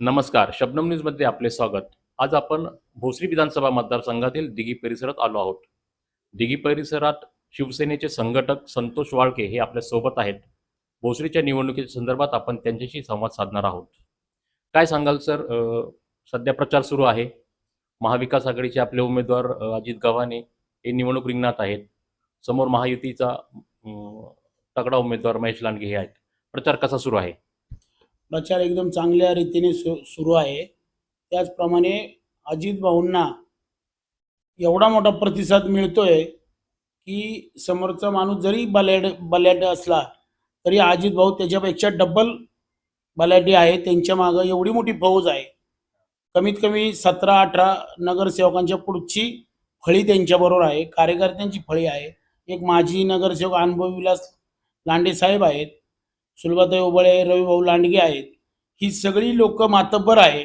नमस्कार शबनम न्यूजमध्ये आपले स्वागत. आज आपण भोसरी विधानसभा मतदारसंघातील दिघी परिसरात आलो आहोत. दिघी परिसरात शिवसेनेचे संघटक संतोष वाळके हे आपल्यासोबत आहेत. भोसरीच्या निवडणुकीच्या संदर्भात आपण त्यांच्याशी संवाद साधणार आहोत. काय सांगाल सर? सध्या प्रचार सुरू आहे. महाविकास आघाडीचे आपले उमेदवार अजित गव्हाणे हे निवडणूक रिंगणात आहेत. समोर महायुतीचा तगडा उमेदवार महेश लांडगे हे आहेत. प्रचार कसा सुरू आहे? प्रचार एकदम चांगल्या रीतीने सु सुरू आहे. त्याचप्रमाणे अजित भाऊंना एवढा मोठा प्रतिसाद मिळतोय की समोरचा माणूस जरी बलॅड बलॅड असला तरी अजित भाऊ त्याच्यापेक्षा डबल बलाढ्य आहे. त्यांच्या मागं एवढी मोठी फौज आहे. कमीत कमी सतरा अठरा नगरसेवकांच्या पुढची फळी त्यांच्याबरोबर आहे. कार्यकर्त्यांची फळी आहे. एक माजी नगरसेवक अनुभव विलास लांडे साहेब आहेत. सुलभाताई ओबळे रविभाऊ लांडगे आहेत. ही सगळी लोक मातब्बर आहे.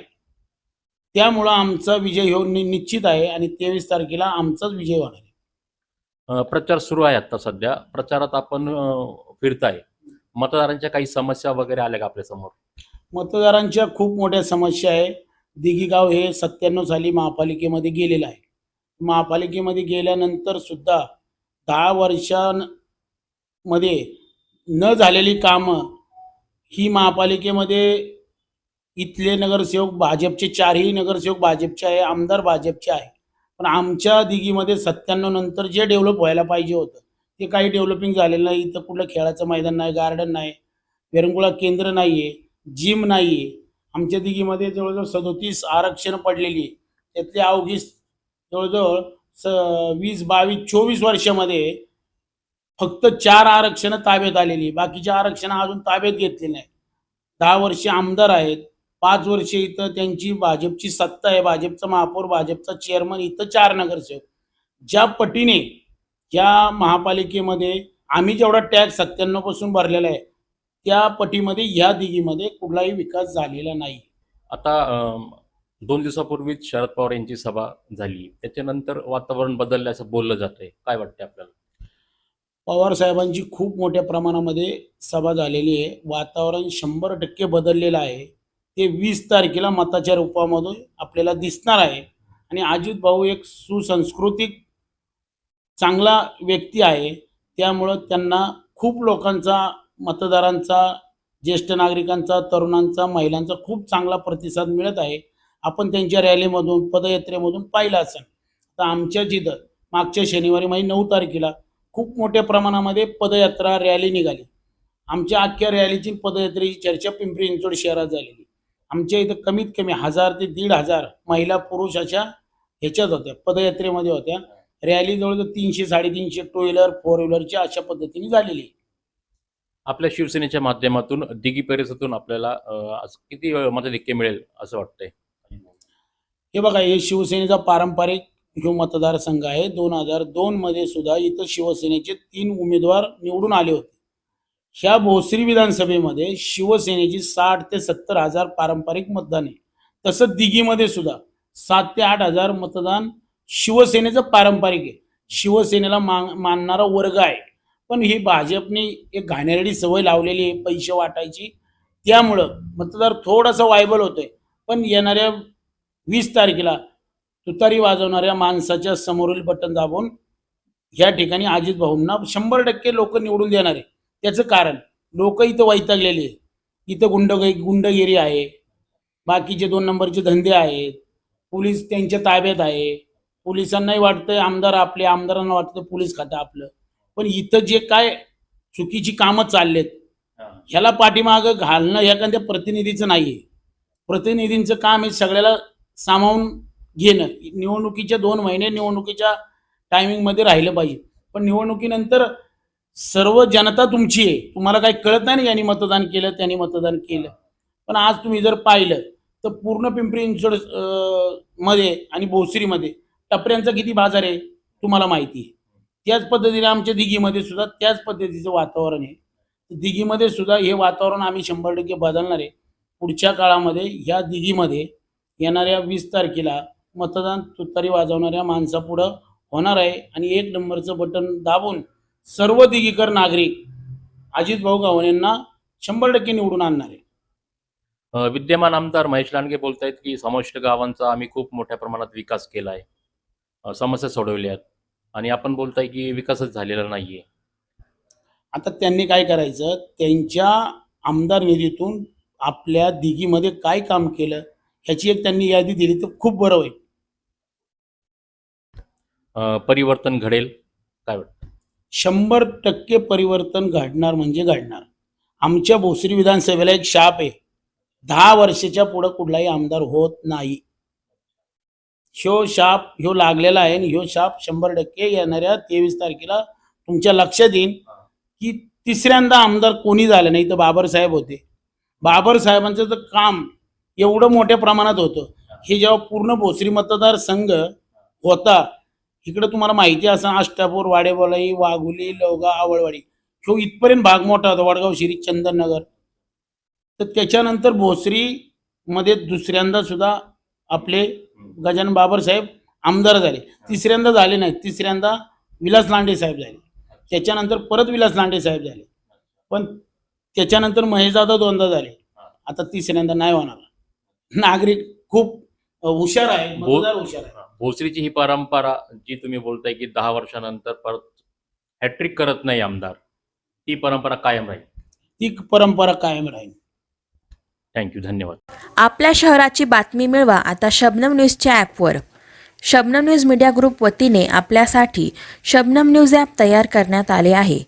त्यामुळं आमचा विजय हो निश्चित आहे आणि तेवीस तारखेला आमचाच विजय होणार आहे. प्रचार सुरू आहे आता सध्या. प्रचारात आपण फिरताय. मतदारांच्या काही समस्या वगैरे आल्या का आपल्यासमोर? मतदारांच्या खूप मोठ्या समस्या आहे. दिघीगाव हे सत्त्याण्णव साली महापालिकेमध्ये गेलेलं आहे. महापालिकेमध्ये गेल्यानंतर सुद्धा दहा वर्षांमध्ये न झालेली कामं ही महापालिकेमध्ये इथले नगरसेवक भाजपचे चारही नगरसेवक भाजपचे आहे आमदार भाजपचे आहे. पण आमच्या दिघीमध्ये सत्त्याण्णव नंतर जे डेव्हलप व्हायला पाहिजे होतं ते काही डेव्हलपिंग झालेलं नाही. इथं कुठलं खेळाचं मैदान नाही गार्डन नाही विरंगुळा केंद्र नाही आहे जिम नाही आहे आमच्या दिघीमध्ये जवळजवळ सदोतीस आरक्षण पडलेली आहे त्यातले अवघी जवळजवळ स वीस बावीस चोवीस वर्षामध्ये फक्त चार आरक्षणं ताब्यात आलेली आहे. बाकीची आरक्षणं अजून ताब्यात घेतली नाही दहा वर्षे आमदार आहेत. पाच वर्षे इथं त्यांची भाजपची सत्ता आहे. भाजपचा महापौर भाजपचा चेअरमन इथं चार नगरसेवक. ज्या पटीने या महापालिकेमध्ये आम्ही जेवढा टॅक्स सत्त्याण्णवपासून भरलेला आहे त्या पटीमध्ये ह्या दिघीमध्ये कुठलाही विकास झालेला नाही. आता दोन दिवसापूर्वीच शरद पवार यांची सभा झाली. त्याच्यानंतर वातावरण बदलल्याचं असं बोललं जातंय. काय वाटतंय आपल्याला? पवारसाहेबांची खूप मोठ्या प्रमाणामध्ये सभा झालेली आहे. वातावरण शंभर टक्के बदललेलं आहे. ते वीस तारखेला मताच्या रूपामधून आपल्याला दिसणार आहे. आणि अजित भाऊ एक सुसंस्कृतिक चांगला व्यक्ती आहे. त्यामुळं त्यांना खूप लोकांचा मतदारांचा ज्येष्ठ नागरिकांचा तरुणांचा महिलांचा खूप चांगला प्रतिसाद मिळत आहे. आपण त्यांच्या रॅलीमधून पदयात्रेमधून पाहिलं असेल. तर आमच्या जिथं मागच्या शनिवारी म्हणजे नऊ तारखेला खूप मोठ्या प्रमाणामध्ये पदयात्रा रॅली निघाली. आमच्या अख्ख्या रॅलीची पदयात्रेची चर्चा पिंपरी चिंचवड शहरात झालेली. आमच्या इथं कमीत कमी हजार ते दीड हजार महिला पुरुष अशा ह्याच्यात होत्या पदयात्रेमध्ये होत्या. रॅली जवळजवळ तीनशे साडेतीनशे टू व्हीलर फोर व्हीलरची अशा पद्धतीने झालेली. आपल्या शिवसेनेच्या माध्यमातून दिघी परिसरातून आपल्याला अ, किती मताधिक्य मिळेल असं वाटतंय? हे बघा हे शिवसेनेचा पारंपरिक जो मतदारसंघ आहे दोन हजार दोन मध्ये सुद्धा इथं शिवसेनेचे तीन उमेदवार निवडून आले होते. ह्या भोसरी विधानसभेमध्ये शिवसेनेची साठ ते सत्तर हजार पारंपरिक मतदान आहे. तसं दिघीमध्ये सुद्धा सात ते आठ हजार मतदान शिवसेनेचं पारंपरिक आहे. शिवसेनेला मान मानणारा वर्ग आहे. पण ही भाजपने एक घाणेरडी सवय लावलेली आहे पैसे वाटायची. त्यामुळं मतदार थोडासा वायबल होतोय. पण येणाऱ्या वीस तारखेला तुतारी वाजवणाऱ्या माणसाच्या समोरील बटन दाबून या ठिकाणी अजित भाऊंना शंभर टक्के लोक निवडून देणार. आहे त्याचं कारण लोक इथं वैतागलेले आहे इथं गुंड गुंडगिरी आहे. बाकीचे दोन नंबरचे धंदे आहेत. पोलीस त्यांच्या ताब्यात आहे. पोलिसांनाही वाटतंय आमदार आपले आमदारांना वाटतं पोलीस खातं आपलं. पण इथं जे काय चुकीची कामं चाललेत ह्याला पाठीमागं घालणं एखाद्या प्रतिनिधीचं नाही आहे प्रतिनिधींचं काम हे सगळ्याला सामावून घेणं. निवडणुकीच्या दोन महिने निवडणुकीच्या टायमिंगमध्ये राहिलं पाहिजे. पण निवडणुकीनंतर सर्व जनता तुमची आहे. तुम्हाला काही कळत नाही ना यांनी मतदान केलं त्यांनी मतदान केलं. पण आज तुम्ही जर पाहिलं तर पूर्ण पिंपरी चिंचवडमध्ये आणि भोसरीमध्ये टपऱ्यांचा किती बाजार आहे तुम्हाला माहिती आहे. त्याच पद्धतीने आमच्या दिघीमध्ये सुद्धा त्याच पद्धतीचं वातावरण आहे. दिघीमध्ये सुद्धा हे वातावरण आम्ही शंभर टक्के बदलणार आहे. पुढच्या काळामध्ये ह्या दिघीमध्ये येणाऱ्या वीस तारखेला मतदान तुतारी वाजवणाऱ्या माणसापुढं होणार आहे. आणि एक नंबरचं बटन दाबून सर्व दिघीकर नागरिक अजित भाऊ गव्हाणेंना शंभर टक्के निवडून आणणार आहे. अ, विद्यमान आमदार महेश लांडगे बोलत आहेत की समाविष्ट गावांचा आम्ही खूप मोठ्या प्रमाणात विकास केला आहे अ, समस्या सोडवल्या आहेत आणि आपण बोलताय की विकासच झालेला नाहीये. आता त्यांनी काय करायचं? त्यांच्या आमदार निधीतून आपल्या दिघीमध्ये काय काम केलं? ह्याची एक त्यांनी यादी दिली तर खूप बरं होईल. परिवर्तन घडेल? काय वाटतं? शंभर टक्के परिवर्तन घडणार म्हणजे घडणार. आमच्या भोसरी विधानसभेला एक शाप आहे. दहा वर्षाच्या पुढं कुठलाही आमदार होत नाही. ह्यो शाप ह्यो लागलेला आहे आणि ह्यो शाप शंभर टक्के येणाऱ्या तेवीस तारखेला तुमच्या लक्षात येईल की तिसऱ्यांदा आमदार कोणी झालं नाही तर बाबासाहेब होते. बाबर साहेबांचं तर काम एवढं मोठ्या प्रमाणात होतं. हे जेव्हा पूर्ण भोसरी मतदारसंघ होता इकडे तुम्हाला माहिती असं अष्टापूर वाडेबलाई वाघुली लवगा आवळवाडी. ह्यो इथपर्यंत भाग मोठा होता वडगाव शिरी चंदननगर. तर त्याच्यानंतर भोसरी मध्ये दुसऱ्यांदा सुद्धा आपले गजानन बाबर साहेब आमदार झाले. तिसऱ्यांदा झाले नाही तिसऱ्यांदा विलास लांडे साहेब झाले. त्याच्यानंतर परत विलास लांडे साहेब झाले. पण त्याच्यानंतर महेशदादा दोनदा झाले. आता तिसऱ्यांदा नाही होणार. नागरिक खूप हुशार आहे मतदार हुशार आहे. भोसरीची ही परंपरा जी तुम्ही बोलताय की दहा वर्षानंतर परत हॅट्रिक करत नाही आमदार ती परंपरा कायम राहील? ती परंपरा कायम राहील. थँक्यू धन्यवाद. आपल्या शहराची बातमी मिळवा आता शबनम न्यूजच्या ॲपवर. शबनम न्यूज मीडिया ग्रुप वतीने आपल्यासाठी शबनम न्यूज ॲप तयार करण्यात आले आहे.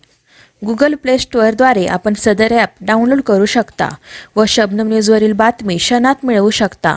गुगल प्ले स्टोअरद्वारे आपण सदर ॲप डाउनलोड करू शकता व शबनम न्यूजवरील बातमी क्षणात मिळवू शकता.